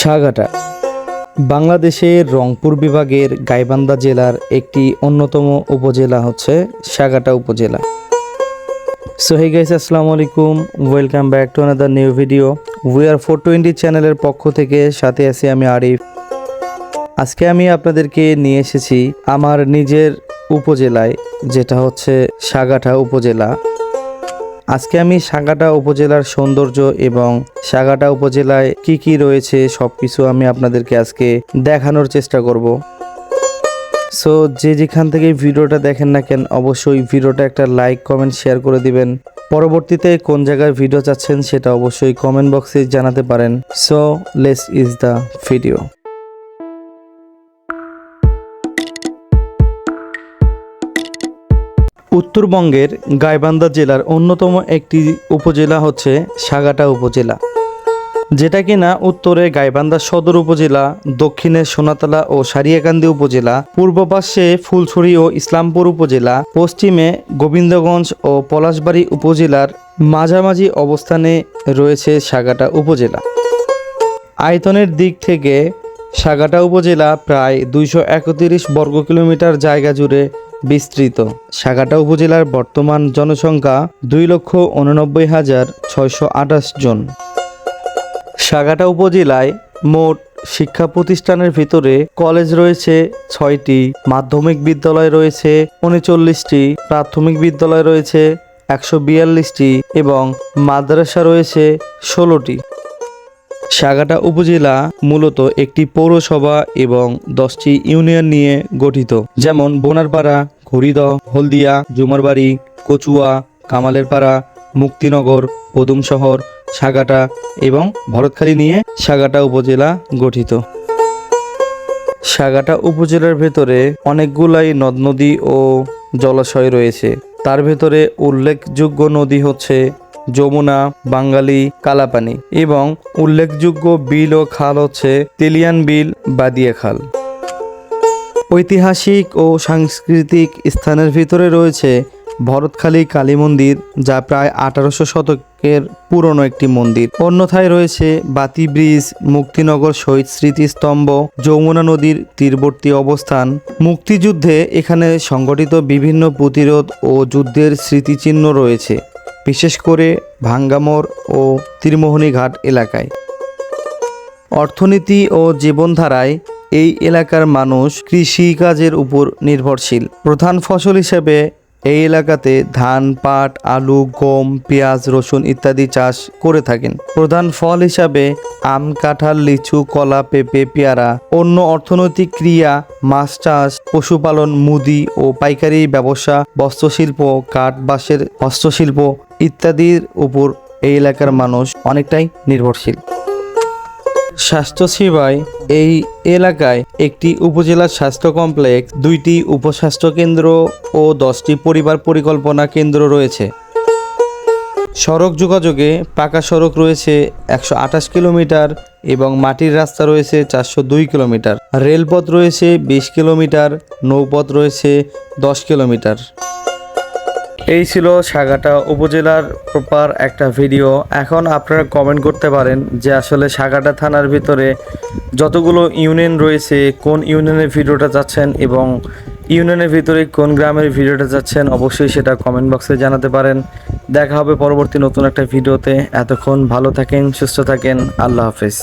সাগাটা। বাংলাদেশের রংপুর বিভাগের গাইবান্ধা জেলার একটি অন্যতম উপজেলা হচ্ছে সাগাটা উপজেলা। সো হে গাইস আসসালামু আলাইকুম। Welcome back to another new video we are four twenty চ্যানেলের পক্ষ থেকে সাথে আছি আমি আরিফ। আজকে আমি আপনাদেরকে নিয়ে এসেছি আমার নিজের উপজেলায়, যেটা হচ্ছে সাগাটা উপজেলা। আজকে আমি সাগাটা উপজেলার সৌন্দর্য এবং সাগাটা উপজেলায় কি কি রয়েছে সব কিছু আমি আপনাদেরকে আজকে দেখানোর চেষ্টা করব। সো যে যেখান থেকে ভিডিওটা দেখেন না কেন, অবশ্যই ভিডিওটা একটা লাইক কমেন্ট শেয়ার করে দিবেন। পরবর্তীতে কোন জায়গায় ভিডিও চাচ্ছেন সেটা অবশ্যই কমেন্ট বক্সে জানাতে পারেন। So less is the video উত্তরবঙ্গের গাইবান্ধা জেলার অন্যতম একটি উপজেলা হচ্ছে সাগাটা উপজেলা, যেটা কিনা উত্তরে গাইবান্ধা সদর উপজেলা, দক্ষিণে সোনাতলা ও সারিয়াকান্দি উপজেলা, পূর্ব পাশে ফুলছড়ি ও ইসলামপুর উপজেলা, পশ্চিমে গোবিন্দগঞ্জ ও পলাশবাড়ি উপজেলার মাঝামাঝি অবস্থানে রয়েছে সাগাটা উপজেলা। আয়তনের দিক থেকে সাগাটা উপজেলা প্রায় দুইশো একত্রিশ বর্গ কিলোমিটার জায়গা জুড়ে বিস্তৃত। সাগাটা উপজেলার বর্তমান জনসংখ্যা দুই লক্ষ উননব্বই হাজার ছয়শো আঠাশ জন। সাগাটা উপজেলায় মোট শিক্ষা প্রতিষ্ঠানের ভিতরে কলেজ রয়েছে ছয়টি, মাধ্যমিক বিদ্যালয় রয়েছে উনচল্লিশটি, প্রাথমিক বিদ্যালয় রয়েছে একশো বিয়াল্লিশটি এবং মাদ্রাসা রয়েছে ষোলোটি। সাগাটা উপজেলা মূলত একটি পৌরসভা এবং দশটি ইউনিয়ন নিয়ে গঠিত। যেমন বোনারপাড়া ঘড়িদহ হলদিয়া, জুমারবাড়ি, কচুয়া, কামালেরপাড়া, মুক্তিনগর পদুম শহর সাগাটা এবং ভরতখালী নিয়ে সাগাটা উপজেলা গঠিত। সাগাটা উপজেলার ভেতরে অনেকগুলাই নদ নদী ও জলাশয় রয়েছে। তার ভেতরে উল্লেখযোগ্য নদী হচ্ছে যমুনা বাঙ্গালী কালাপানি এবং উল্লেখযোগ্য বিল ও খাল হচ্ছে তেলিয়ান বিল বাদিয়া খাল। ঐতিহাসিক ও সাংস্কৃতিক স্থানের ভিতরে রয়েছে ভরতখালী কালী মন্দির, যা প্রায় আঠারোশো শতকের পুরনো একটি মন্দির। অন্যথায় রয়েছে বাতি ব্রিজ, মুক্তিনগর শহীদ স্মৃতিস্তম্ভ, যমুনা নদীর তীরবর্তী অবস্থান। মুক্তিযুদ্ধে এখানে সংগঠিত বিভিন্ন প্রতিরোধ ও যুদ্ধের স্মৃতিচিহ্ন রয়েছে। বিশেষ করে ভাঙ্গামোর ও তীরমোহনী ঘাট এলাকায়। অর্থনীতি ও জীবনধারায় এই এলাকার মানুষ কৃষিকাজের উপর নির্ভরশীল। প্রধান ফসল হিসেবে এই এলাকাতে ধান, পাট, আলু, গম, পেঁয়াজ, রসুন ইত্যাদি চাষ করে থাকেন। প্রধান ফল হিসাবে আম, কাঁঠাল, লিচু, কলা, পেঁপে, পেয়ারা, অন্য অর্থনৈতিক ক্রিয়া, মাছ চাষ পশুপালন, মুদি ও পাইকারি ব্যবসা, বস্ত্রশিল্প, কাঠ, বাঁশের হস্তশিল্প ইত্যাদির উপর এই এলাকার মানুষ অনেকটাই নির্ভরশীল। স্বাস্থ্যসেবায় এই এলাকায় একটি উপজেলা স্বাস্থ্য কমপ্লেক্স, দুইটি উপস্বাস্থ্য কেন্দ্র ও দশটি পরিবার পরিকল্পনা কেন্দ্র রয়েছে। সড়ক যোগাযোগে পাকা সড়ক রয়েছে একশো আঠাশ কিলোমিটার এবং মাটির রাস্তা রয়েছে চারশো দুই কিলোমিটার। রেলপথ রয়েছে বিশ কিলোমিটার, নৌপথ রয়েছে দশ কিলোমিটার। এই ছিল সাগাটা উপজেলার প্রপার একটা ভিডিও এখন আপনারা কমেন্ট করতে পারেন যে আসলে সাগাটা থানার ভিতরে যতগুলো ইউনিয়ন রয়েছে, কোন ইউনিয়নের ভিডিওটা চাচ্ছেন এবং ইউনিয়নের ভিতরে কোন গ্রামের ভিডিওটা যাচ্ছেন অবশ্যই সেটা কমেন্ট বক্সে জানাতে পারেন। দেখা হবে পরবর্তী নতুন একটা ভিডিওতে। এতক্ষণ ভালো থাকেন, সুস্থ থাকেন। আল্লাহ হাফেজ।